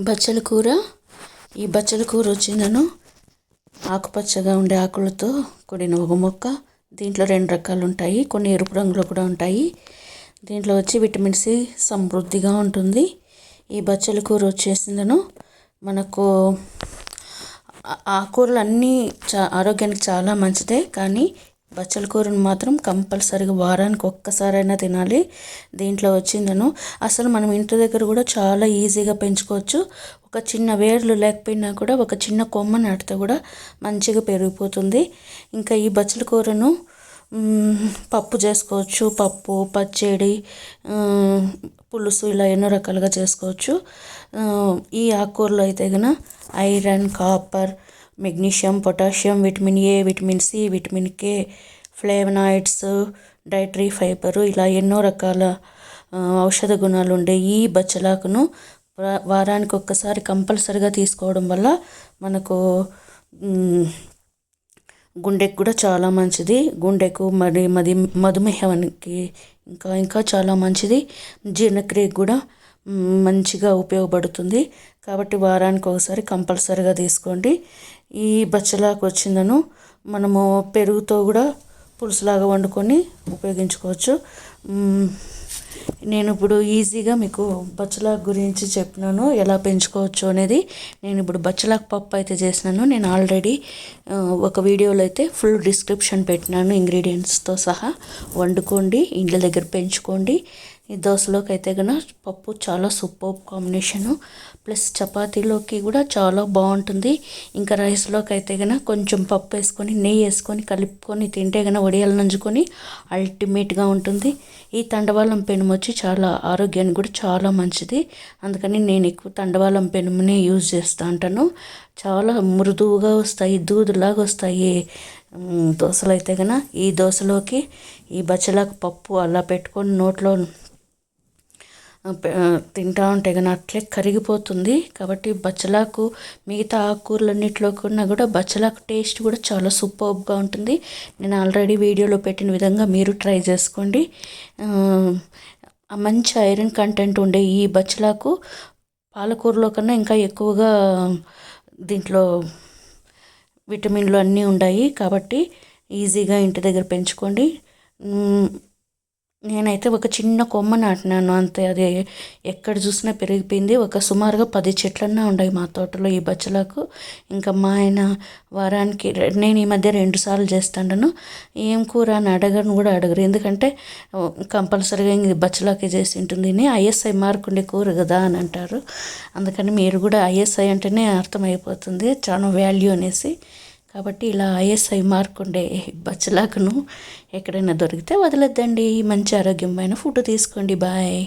బచ్చల కూర. ఈ బచ్చల కూర వచ్చిందను. ఆకుపచ్చగా ఉండే ఆకులతో కూడిన ఒక మొక్క. దీంట్లో రెండు రకాలు ఉంటాయి. కొన్ని ఎరుపు రంగులో కూడా ఉంటాయి. దీంట్లో వచ్చి విటమిన్ సి సమృద్ధిగా ఉంటుంది. ఈ బచ్చల కూర వచ్చేసిందను. మనకు ఆకుకూరలు అన్నీ చా ఆరోగ్యానికి చాలా మంచిదే. కానీ బచ్చల కూరను మాత్రం కంపల్సరీగా వారానికి ఒక్కసారైనా తినాలి. దీంట్లో వచ్చిందను. అసలు మనం ఇంటి దగ్గర కూడా చాలా ఈజీగా పెంచుకోవచ్చు. ఒక చిన్న వేర్లు లేకపోయినా కూడా ఒక చిన్న కొమ్మ నాటితే కూడా మంచిగా పెరిగిపోతుంది. ఇంకా ఈ బచ్చల కూరను పప్పు చేసుకోవచ్చు. పప్పు పచ్చడి పులుసు ఇలా ఎన్నో రకాలుగా చేసుకోవచ్చు. ఈ ఆకుకూరలో అయితే కనుక iron copper magnesium potassium vitamin A vitamin C vitamin K flavonoids dietary fibre ఇలా ఎన్నో రకాల ఔషధ గుణాలు ఉండే ఈ బచ్చలాకును వారానికి ఒక్కసారి కంపల్సరిగా తీసుకోవడం వల్ల మనకు గుండెకు కూడా చాలా మంచిది. గుండెకు మరి మది మధుమేహానికి ఇంకా ఇంకా చాలా మంచిది. జీర్ణక్రియకు కూడా మంచిగా ఉపయోగపడుతుంది. కాబట్టి వారానికి ఒకసారి కంపల్సరిగా తీసుకోండి. ఈ బచ్చలాకు వచ్చిందను. మనము పెరుగుతో కూడా పులుసులాగా వండుకొని ఉపయోగించుకోవచ్చు. నేను ఇప్పుడు ఈజీగా మీకు బచ్చలాకు గురించి చెప్పినాను. ఎలా పెంచుకోవచ్చు అనేది నేను ఇప్పుడు బచ్చలాకు పప్పు అయితే చేసినాను. నేను ఆల్రెడీ ఒక వీడియోలో అయితే ఫుల్ డిస్క్రిప్షన్ పెట్టినాను. ఇంగ్రీడియంట్స్తో సహా వండుకోండి ఇండ్ల దగ్గర పెంచుకోండి. ఈ దోశలోకి అయితే కనుక పప్పు చాలా సూపర్ కాంబినేషను. ప్లస్ చపాతీలోకి కూడా చాలా బాగుంటుంది. ఇంకా రైస్లోకి అయితే కనుక కొంచెం పప్పు వేసుకొని నెయ్యి వేసుకొని కలుపుకొని తింటే కనుక వడియాలు నంచుకొని అల్టిమేట్గా ఉంటుంది. ఈ తండవాళం పెనుము వచ్చి చాలా ఆరోగ్యానికి కూడా చాలా మంచిది. అందుకని నేను ఎక్కువ తండవాళం పెనుమునే యూజ్ చేస్తూ ఉంటాను చాలా మృదువుగా వస్తాయి దూదులాగా వస్తాయి దోశలు అయితే కనుక ఈ దోశలోకి ఈ బచ్చలాకు పప్పు అలా పెట్టుకొని నోట్లో తింటా ఉంటే కానీ అట్లే కరిగిపోతుంది. కాబట్టి బచ్చలాకు మిగతా ఆకుకూరలన్నింటిలో కన్నా కూడా బచ్చలాకు టేస్ట్ కూడా చాలా సూపర్గా ఉంటుంది. నేను ఆల్రెడీ వీడియోలో పెట్టిన విధంగా మీరు ట్రై చేసుకోండి. మంచి ఐరన్ కంటెంట్ ఉండే ఈ బచ్చలాకు పాలకూరలో కన్నా ఇంకా ఎక్కువగా దీంట్లో విటమిన్లు అన్నీ ఉన్నాయి కాబట్టి ఈజీగా ఇంటి దగ్గర పెంచుకోండి. నేనైతే ఒక చిన్న కొమ్మ నాటినాను అంతే. అది ఎక్కడ చూసినా పెరిగిపోయింది. ఒక సుమారుగా పది చెట్లన్నా ఉన్నాయి మా తోటలో ఈ బచ్చలకు. ఇంకా మా ఆయన వారానికి నేను ఈ మధ్య రెండు సార్లు చేస్తాను ఏం కూర అని అడగను కూడా అడగరు. ఎందుకంటే కంపల్సరీగా ఇంక బచ్చలాకే చేసి ఉంటుంది. ఐఎస్ఐ మార్క్ ఉండే కూర కదా అని అంటారు. అందుకని మీరు కూడా ఐఎస్ఐ అంటేనే అర్థమైపోతుంది. చాలా వాల్యూ అనేసి. కాబట్టి ఇలా ఐఎస్ఐ మార్క్ ఉండే బచ్చలాకును ఎక్కడైనా దొరికితే వదలొద్దండి. మంచి ఆరోగ్యమైన ఫుడ్ తీసుకోండి. బాయ్.